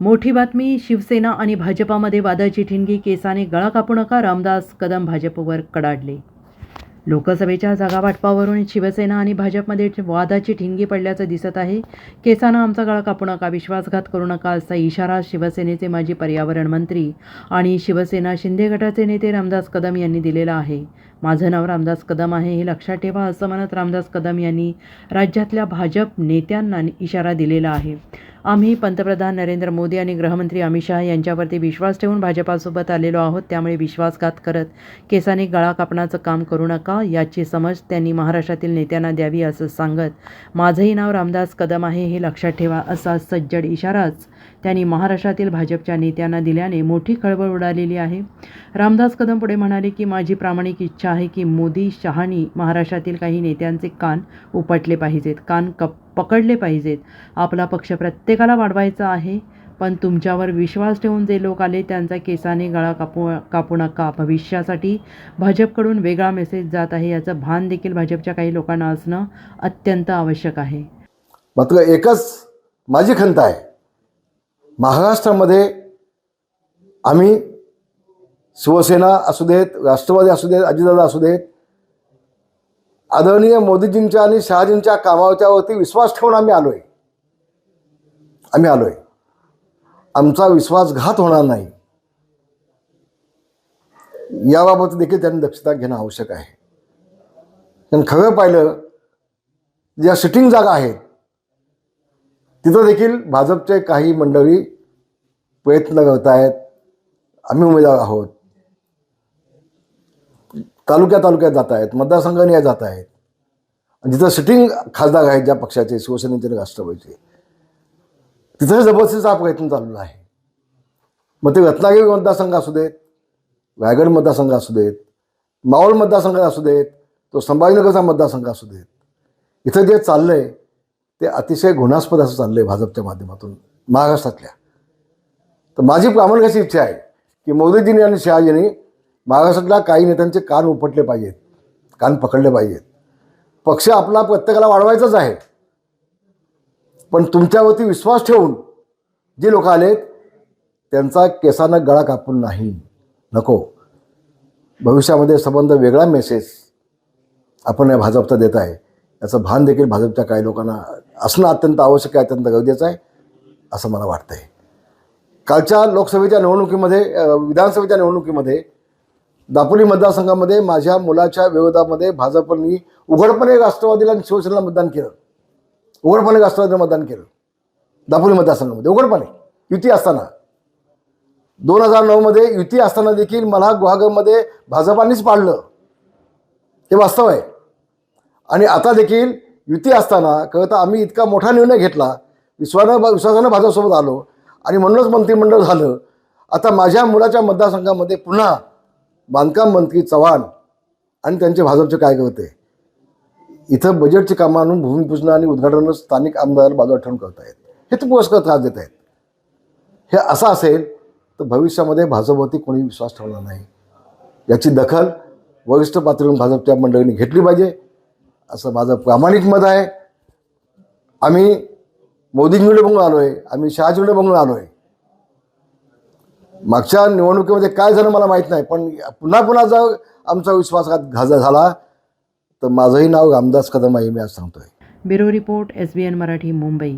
मोठी बातमी शिवसेना आणि भाजपामध्ये वादाची ठिणगी केसाने गळा कापू नका रामदास कदम भाजपवर कडाडले. लोकसभेच्या जागा वाटपावरून शिवसेना आणि भाजपमध्ये वादाची ठिणगी पडल्याचं दिसत आहे. केसानं आमचा गळा कापू नका विश्वासघात करू नका असा इशारा शिवसेनेचे माजी पर्यावरण मंत्री आणि शिवसेना शिंदे गटाचे नेते रामदास कदम यांनी दिलेला आहे. माझं नाव रामदास कदम आहे हे लक्षात ठेवा असं म्हणत रामदास कदम यांनी राज्यातल्या भाजप नेत्यांना इशारा दिलेला आहे. आम्ही पंतप्रधान नरेंद्र मोदी आणि गृहमंत्री अमित शहा यांच्यावरती विश्वास ठेवून भाजपासोबत आलेलो आहोत. त्यामुळे विश्वासघात करत केसाने गळा कापण्याचं काम करू नका याची समज त्यांनी महाराष्ट्रातील नेत्यांना द्यावी असं सांगत माझंही नाव रामदास कदम आहे हे लक्षात ठेवा असा सज्जड इशाराच त्यांनी महाराष्ट्रातील भाजपच्या नेत्यांना दिल्याने मोठी खळबळ उडालेली आहे. रामदास कदम पुढे म्हणाले की माझी प्रामाणिक इच्छा आहे की मोदी शहानी महाराष्ट्रातील काही नेत्यांचे कान उपटले पाहिजेत. कान कप पकडले पाहिजेत. आपला पक्ष प्रत्येकाला वाढवायचा आहे पण तुमच्यावर विश्वास ठेवून जे लोक आले त्यांचा केसाने गळा कापू कापू नका. भविष्यासाठी भाजपकडून वेगळा मेसेज जात आहे याचं भान देखील भाजपच्या काही लोकांना असणं अत्यंत आवश्यक आहे. मात्र एकच माझी खंत आहे. महाराष्ट्रामध्ये आम्ही शिवसेना असू देत राष्ट्रवादी असू देत अजितदादा असू देत आदरणीय मोदीजींच्या आणि शहाजींच्या कामाच्यावरती विश्वास ठेवून आम्ही आलो आहे आम्ही आलो आहे आमचा विश्वासघात होणार नाही. याबाबत देखील त्यांनी दक्षता घेणं आवश्यक आहे. पण खरं पाहिलं ज्या सिटिंग जागा आहेत तिथं देखील भाजपचे काही मंडळी प्रयत्न करत आहेत आम्ही उमेदवार आहोत. तालुक्या तालुक्यात जात आहेत मतदारसंघाने जात आहेत. जिथं सिटिंग खासदार आहेत ज्या पक्षाचे शिवसेनेचे आणि राष्ट्रवादीचे तिथं जबरदस्तीचा प्रयत्न चाललेला आहे. मग ते रत्नागिरी मतदारसंघ असू देत रायगड मतदारसंघ असू देत मावळ मतदारसंघ असू देत तो संभाजीनगरचा मतदारसंघ असू देत इथं जे चाललं आहे ते अतिशय घृणास्पद असं चाललं आहे भाजपच्या माध्यमातून महाराष्ट्रातल्या. तर माझी प्रामाणिक अशी इच्छा आहे की मोदीजींनी आणि शहाजींनी महाराष्ट्रातल्या काही नेत्यांचे कान उपटले पाहिजेत कान पकडले पाहिजेत. पक्ष आपला प्रत्येकाला वाढवायचाच आहे. पण तुमच्यावरती विश्वास ठेवून जे लोक आलेत त्यांचा केसानं गळा कापून नाही. नको. भविष्यामध्ये संबंध वेगळा मेसेज आपण या भाजपचा देत आहे. याचं भान देखील भाजपच्या काही लोकांना असणं अत्यंत आवश्यक आहे अत्यंत गरजेचं आहे असं मला वाटतं आहे कालच्या लोकसभेच्या निवडणुकीमध्ये विधानसभेच्या निवडणुकीमध्ये दापोली मतदारसंघामध्ये माझ्या मुलाच्या विरोधामध्ये भाजपनी उघडपणे राष्ट्रवादीला आणि शिवसेनेला मतदान केलं. उघडपणे राष्ट्रवादीला मतदान केलं. दापोली मतदारसंघामध्ये उघडपणे. युती असताना. दोन हजार नऊमध्ये युती असताना देखील मला गुहागरमध्ये भाजपानेच पाडलं. हे वास्तव आहे. आणि आता देखील युती असताना कळतं आम्ही इतका मोठा निर्णय घेतला. विश्वानं विश्वासानं भाजपसोबत आलो. आणि म्हणूनच मंत्रिमंडळ झालं. आता माझ्या मुलाच्या मतदारसंघामध्ये पुन्हा बांधकाम मंत्री चव्हाण आणि त्यांचे भाजपचे काय करते? इथं बजेटची कामं आणून भूमिपूजन आणि उद्घाटन स्थानिक आमदार बाजूला ठेवून करत आहेत. हे ते पुरस्कार त्रास देत आहेत. हे असं असेल तर भविष्यामध्ये भाजपवरती कोणी विश्वास ठेवणार नाही. याची दखल वरिष्ठ पातळीवरून भाजपच्या मंडळींनी घेतली पाहिजे असं माझं प्रामाणिक मत आहे. आम्ही मोदींकडे बघून आलो आहे आम्ही शहाजीकडे बघून आलो आहे मागच्या निवडणुकीमध्ये काय झालं मला माहीत नाही पण पुन्हा पुन्हा जर आमचा विश्वासघात घाजा झाला तर माझंही नाव रामदास कदम आहे मी आज सांगतोय. Bureau report S B N Marathi Mumbai.